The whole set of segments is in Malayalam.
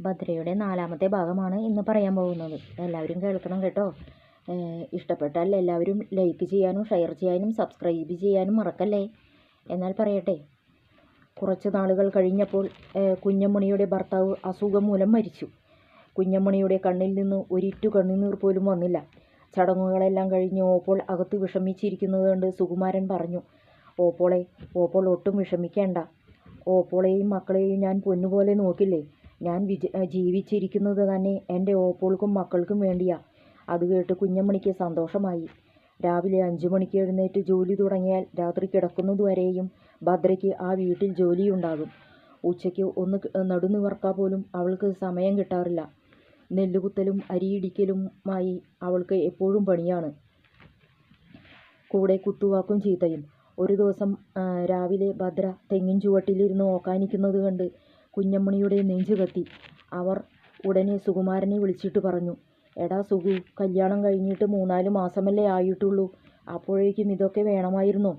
ഭദ്രയുടെ നാലാമത്തെ ഭാഗമാണ് ഇന്ന് പറയാൻ പോകുന്നത്. എല്ലാവരും കേൾക്കണം കേട്ടോ. ഇഷ്ടപ്പെട്ടാൽ എല്ലാവരും ലൈക്ക് ചെയ്യാനും ഷെയർ ചെയ്യാനും സബ്സ്ക്രൈബ് ചെയ്യാനും മറക്കല്ലേ? എന്നാൽ പറയട്ടെ. കുറച്ച് നാളുകൾ കഴിഞ്ഞപ്പോൾ കുഞ്ഞമ്മണിയുടെ ഭർത്താവ് അസുഖം മൂലം മരിച്ചു. കുഞ്ഞമ്മണിയുടെ കണ്ണിൽ നിന്ന് ഒരിറ്റു കണ്ണുനീർ പോലും വന്നില്ല. ചടങ്ങുകളെല്ലാം കഴിഞ്ഞ് ഓപ്പോൾ അകത്ത് വിഷമിച്ചിരിക്കുന്നത് കണ്ട് സുകുമാരൻ പറഞ്ഞു ഓപ്പോളെ ഓപ്പോൾ ഒട്ടും വിഷമിക്കേണ്ട. ഓപ്പോളെയും മക്കളെയും ഞാൻ പൊന്നുപോലെ നോക്കില്ലേ? ഞാൻ വിജ ജീവിച്ചിരിക്കുന്നത് തന്നെ എന്റെ ഓപ്പോൾക്കും മക്കൾക്കും വേണ്ടിയാ. അത് കേട്ട് കുഞ്ഞമ്മണിക്ക് സന്തോഷമായി. രാവിലെ അഞ്ചു മണിക്ക് എഴുന്നേറ്റ് ജോലി തുടങ്ങിയാൽ രാത്രി കിടക്കുന്നതുവരെയും ഭദ്രയ്ക്ക് ആ വീട്ടിൽ ജോലിയുണ്ടാകും. ഉച്ചയ്ക്ക് ഒന്ന് നടുനിവർക്കാൻ പോലും അവൾക്ക് സമയം കിട്ടാറില്ല. നെല്ലുകുത്തലും അരിയിടിക്കലുമായി അവൾക്ക് എപ്പോഴും പണിയാണ്. കൂടെ കുത്തുവാക്കും ചീത്തയും. ഒരു ദിവസം രാവിലെ ഭദ്ര തെങ്ങിൻ ചുവട്ടിലിരുന്ന് ഓക്കാനിക്കുന്നത് കണ്ട് കുഞ്ഞമ്മണിയുടെ നെഞ്ചു കത്തി. അവർ ഉടനെ സുകുമാരനെ വിളിച്ചിട്ട് പറഞ്ഞു എടാ സുഗു കല്യാണം കഴിഞ്ഞിട്ട് മൂന്നാൽ മാസമല്ലേ ആയിട്ടുള്ളൂ. അപ്പോഴേക്കും ഇതൊക്കെ വേണമായിരുന്നോ.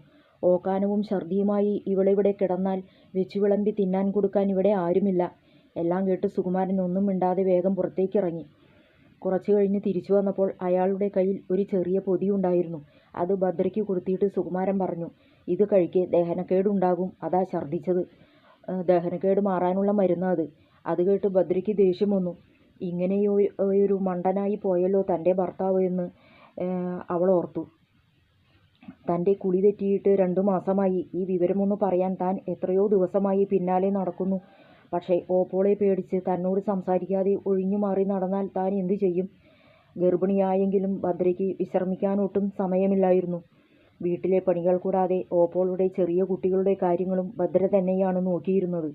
ഓക്കാനവും ഛർദിയുമായി ഇവളിവിടെ കിടന്നാൽ വെച്ചു വിളമ്പി തിന്നാൻ കൊടുക്കാൻ ഇവിടെ ആരുമില്ല. എല്ലാം കേട്ട് സുകുമാരൻ ഒന്നും മിണ്ടാതെ വേഗം പുറത്തേക്ക് ഇറങ്ങി. കുറച്ചു കഴിഞ്ഞ് തിരിച്ചു വന്നപ്പോൾ അയാളുടെ കയ്യിൽ ഒരു ചെറിയ പൊതിയുണ്ടായിരുന്നു അത് ഭദ്രയ്ക്ക് കൊടുത്തിട്ട് സുകുമാരൻ പറഞ്ഞു ഇത് കഴിക്ക് ദഹനക്കേടുണ്ടാകും. അതാ ഛർദ്ദിച്ചത് ആ, ദഹനക്കേട് മാറാനുള്ള മരുന്നാ അത്. അത് കേട്ട് ബദ്രിക്ക് ദേഷ്യം വന്നു. ഇങ്ങനെ ഒരു മണ്ടനായി പോയല്ലോ തന്റെ ഭർത്താവ് എന്ന് അവൾ ഓർത്തു. തന്റെ കുളി തെറ്റിയിട്ട് രണ്ടു മാസമായി. ഈ വിവരമൊന്ന് പറയാൻ താൻ എത്രയോ ദിവസമായി പിന്നാലെ നടക്കുന്നു. പക്ഷേ ഓപ്പോളെ പേടിച്ച് തന്നോട് സംസാരിക്കാതെ ഒഴിഞ്ഞു മാറി നടന്നാൽ താൻ എന്തു ചെയ്യും? ഗർഭിണിയായെങ്കിലും ഭദ്രയ്ക്ക് വിശ്രമിക്കാനൊട്ടും സമയമില്ലായിരുന്നു. വീട്ടിലെ പണികൾ കൂടാതെ ഓപ്പോളുടെ ചെറിയ കുട്ടികളുടെ കാര്യങ്ങളും ഭദ്ര തന്നെയാണ് നോക്കിയിരുന്നത്.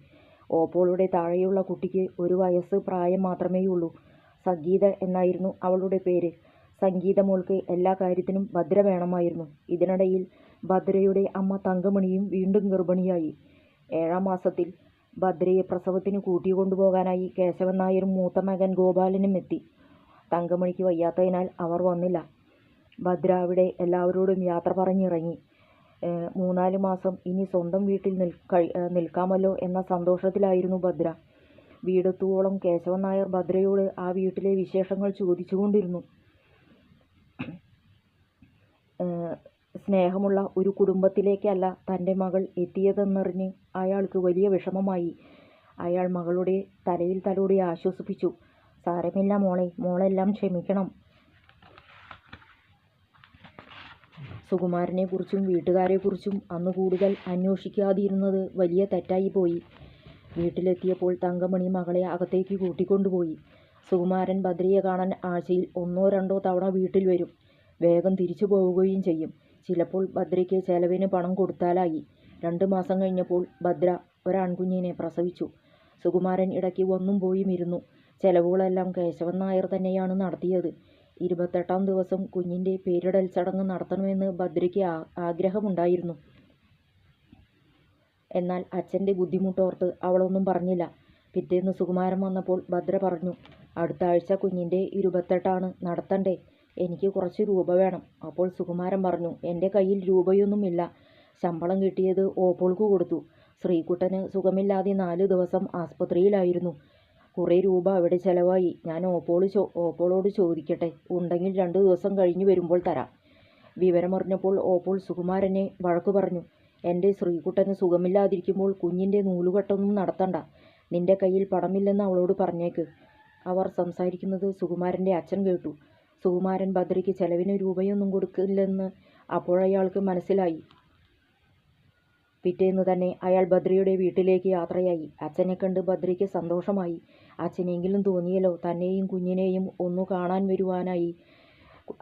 ഓപ്പോളുടെ താഴെയുള്ള കുട്ടിക്ക് ഒരു വയസ്സ് പ്രായം മാത്രമേയുള്ളൂ. സംഗീത എന്നായിരുന്നു അവളുടെ പേര്. സംഗീത മോൾക്ക് എല്ലാ കാര്യത്തിനും ഭദ്ര വേണമായിരുന്നു. ഇതിനിടയിൽ ഭദ്രയുടെ അമ്മ തങ്കമണിയും വീണ്ടും ഗർഭിണിയായി. ഏഴാം മാസത്തിൽ ഭദ്രയെ പ്രസവത്തിന് കൂട്ടിക്കൊണ്ടുപോകാനായി കേശവൻ നായരും മൂത്ത മകൻ ഗോപാലനും എത്തി. തങ്കമണിക്ക് വയ്യാത്തതിനാൽ അവർ വന്നില്ല. ഭദ്ര അവിടെ എല്ലാവരോടും യാത്ര പറഞ്ഞിറങ്ങി. മൂന്നാൽ മാസം ഇനി സ്വന്തം വീട്ടിൽ നിൽക്കാമല്ലോ എന്ന സന്തോഷത്തിലായിരുന്നു ഭദ്ര. വീടെത്തുവോളം കേശവൻ നായർ ഭദ്രയോട് ആ വീട്ടിലെ വിശേഷങ്ങൾ ചോദിച്ചുകൊണ്ടിരുന്നു. സ്നേഹമുള്ള ഒരു കുടുംബത്തിലേക്കല്ല തന്റെ മകൾ എത്തിയതെന്നറിഞ്ഞ് അയാൾക്ക് വലിയ വിഷമമായി. അയാൾ മകളുടെ തലയിൽ തലോടി ആശ്വസിപ്പിച്ചു. സാരമില്ല മോളെ മോളെല്ലാം ക്ഷമിക്കണം. സുകുമാരനെക്കുറിച്ചും വീട്ടുകാരെക്കുറിച്ചും അന്ന് കൂടുതൽ അന്വേഷിക്കാതിരുന്നത് വലിയ തെറ്റായി പോയി. വീട്ടിലെത്തിയപ്പോൾ തങ്കമണി മകളെ അകത്തേക്ക് കൂട്ടിക്കൊണ്ടുപോയി. സുകുമാരൻ ഭദ്രയെ കാണാൻ ആഴ്ചയിൽ ഒന്നോ രണ്ടോ തവണ വീട്ടിൽ വരും. വേഗം തിരിച്ചു പോവുകയും ചെയ്യും. ചിലപ്പോൾ ഭദ്രയ്ക്ക് ചെലവിന് പണം കൊടുത്താലായി. രണ്ട് മാസം കഴിഞ്ഞപ്പോൾ ഭദ്ര ഒരാൺകുഞ്ഞിനെ പ്രസവിച്ചു. സുകുമാരൻ ഇടയ്ക്ക് വന്നും പോയും ഇരുന്നു ചെലവുകളെല്ലാം കേശവൻ നായർ തന്നെയാണ് നടത്തിയത്. ഇരുപത്തെട്ടാം ദിവസം കുഞ്ഞിന്റെ പേരിടൽ ചടങ്ങ് നടത്തണമെന്ന് ഭദ്രയ്ക്ക് ആഗ്രഹമുണ്ടായിരുന്നു. എന്നാൽ അച്ഛന്റെ ബുദ്ധിമുട്ടോർത്ത് അവളൊന്നും പറഞ്ഞില്ല. പിറ്റേന്ന് സുകുമാരൻ വന്നപ്പോൾ ഭദ്ര പറഞ്ഞു അടുത്ത ആഴ്ച കുഞ്ഞിന്റെ ഇരുപത്തെട്ടാണ് നടത്തണ്ടേ. എനിക്ക് കുറച്ച് രൂപ വേണം. അപ്പോൾ സുകുമാരൻ പറഞ്ഞു എന്റെ കയ്യിൽ രൂപയൊന്നുമില്ല. ശമ്പളം കിട്ടിയത് ഓപ്പോൾക്ക് കൊടുത്തു. ശ്രീകുട്ടന് സുഖമില്ലാതെ നാല് ദിവസം ആസ്പത്രിയിലായിരുന്നു. കുറേ രൂപ അവിടെ ചിലവായി. ഞാൻ ഓപ്പോൾ ചോ ഓപ്പോളോട് ചോദിക്കട്ടെ. ഉണ്ടെങ്കിൽ രണ്ട് ദിവസം കഴിഞ്ഞ് വരുമ്പോൾ തരാം. വിവരമറിഞ്ഞപ്പോൾ ഓപ്പോൾ സുകുമാരനെ വഴക്കു പറഞ്ഞു. എന്റെ ശ്രീകുട്ടന് സുഖമില്ലാതിരിക്കുമ്പോൾ കുഞ്ഞിന്റെ നൂലുകെട്ടൊന്നും നടത്തണ്ട. നിന്റെ കയ്യിൽ പണമില്ലെന്ന് അവളോട് പറഞ്ഞേക്ക് അവർ സംസാരിക്കുന്നത് സുകുമാരന്റെ അച്ഛൻ കേട്ടു. സുകുമാരൻ ഭദ്രയ്ക്ക് ചെലവിന് രൂപയൊന്നും കൊടുക്കില്ലെന്ന് അപ്പോഴയാൾക്ക് മനസ്സിലായി. പിറ്റേന്ന് തന്നെ അയാൾ ബദ്രിയുടെ വീട്ടിലേക്ക് യാത്രയായി. അച്ഛനെ കണ്ട് ബദ്രിക്ക് സന്തോഷമായി. അച്ഛനെങ്കിലും തോന്നിയല്ലോ തന്നെയും കുഞ്ഞിനെയും ഒന്നു കാണാൻ വരുവാനായി.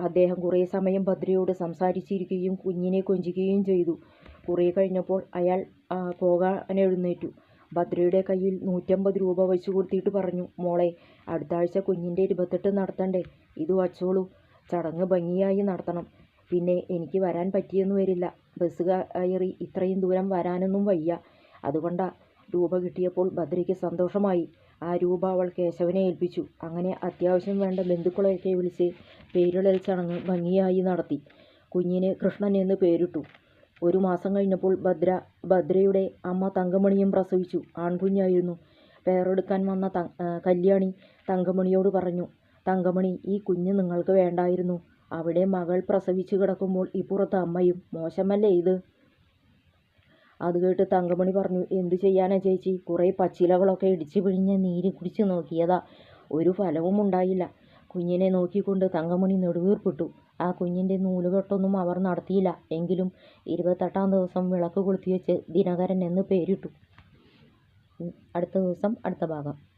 അദ്ദേഹം കുറേ സമയം ബദ്രിയോട് സംസാരിച്ചിരിക്കുകയും കുഞ്ഞിനെ കൊഞ്ചിക്കുകയും ചെയ്തു. കുറേ കഴിഞ്ഞപ്പോൾ അയാൾ പോകാനെഴുന്നേറ്റു ഭദ്രയുടെ കയ്യിൽ നൂറ്റമ്പത് രൂപ വെച്ചു കൊടുത്തിട്ട് പറഞ്ഞു മോളെ അടുത്ത ആഴ്ച കുഞ്ഞിന്റെ ഇരുപത്തെട്ട് നടത്തണ്ടേ. ഇത് വച്ചോളൂ. ചടങ്ങ് ഭംഗിയായി നടത്തണം. പിന്നെ എനിക്ക് വരാൻ പറ്റിയെന്ന് വരില്ല. ബസ് കയറി ഇത്രയും ദൂരം വരാനൊന്നും വയ്യ. അതുകൊണ്ടാ രൂപ കിട്ടിയപ്പോൾ ഭദ്രയ്ക്ക് സന്തോഷമായി. ആ രൂപ അവൾ കേശവനെ ഏൽപ്പിച്ചു. അങ്ങനെ അത്യാവശ്യം വേണ്ട ബന്ധുക്കളെയൊക്കെ വിളിച്ച് പേരിടൽ ചടങ്ങ് ഭംഗിയായി നടത്തി. കുഞ്ഞിന് കൃഷ്ണൻ എന്ന് പേരിട്ടു. ഒരു മാസം കഴിഞ്ഞപ്പോൾ ഭദ്ര ഭദ്രയുടെ അമ്മ തങ്കമണിയും പ്രസവിച്ചു. ആൺകുഞ്ഞായിരുന്നു. പേരെടുക്കാൻ വന്ന കല്യാണി തങ്കമണിയോട് പറഞ്ഞു തങ്കമണി ഈ കുഞ്ഞ് നിങ്ങൾക്ക് വേണ്ടായിരുന്നു. അവിടെ മകൾ പ്രസവിച്ചു കിടക്കുമ്പോൾ ഇപ്പുറത്ത് അമ്മയും മോശമല്ലേ ഇത്? അത് കേട്ട് തങ്കമണി പറഞ്ഞു എന്തു ചെയ്യാനാ ചേച്ചി? കുറേ പച്ചിലകളൊക്കെ ഇടിച്ചു പിഴിഞ്ഞ് നീര് കുടിച്ച് നോക്കിയതാ. ഒരു ഫലവും ഉണ്ടായില്ല. കുഞ്ഞിനെ നോക്കിക്കൊണ്ട് തങ്കമണി നെടുവീർപ്പിട്ടു. ആ കുഞ്ഞിന്റെ നൂലുകെട്ടൊന്നും അവർ നടത്തിയില്ല. എങ്കിലും ഇരുപത്തെട്ടാം ദിവസം വിളക്ക് കൊളുത്തി വെച്ച് ദിനകരൻ എന്ന് പേരിട്ടു. അടുത്ത ദിവസം അടുത്ത ഭാഗം.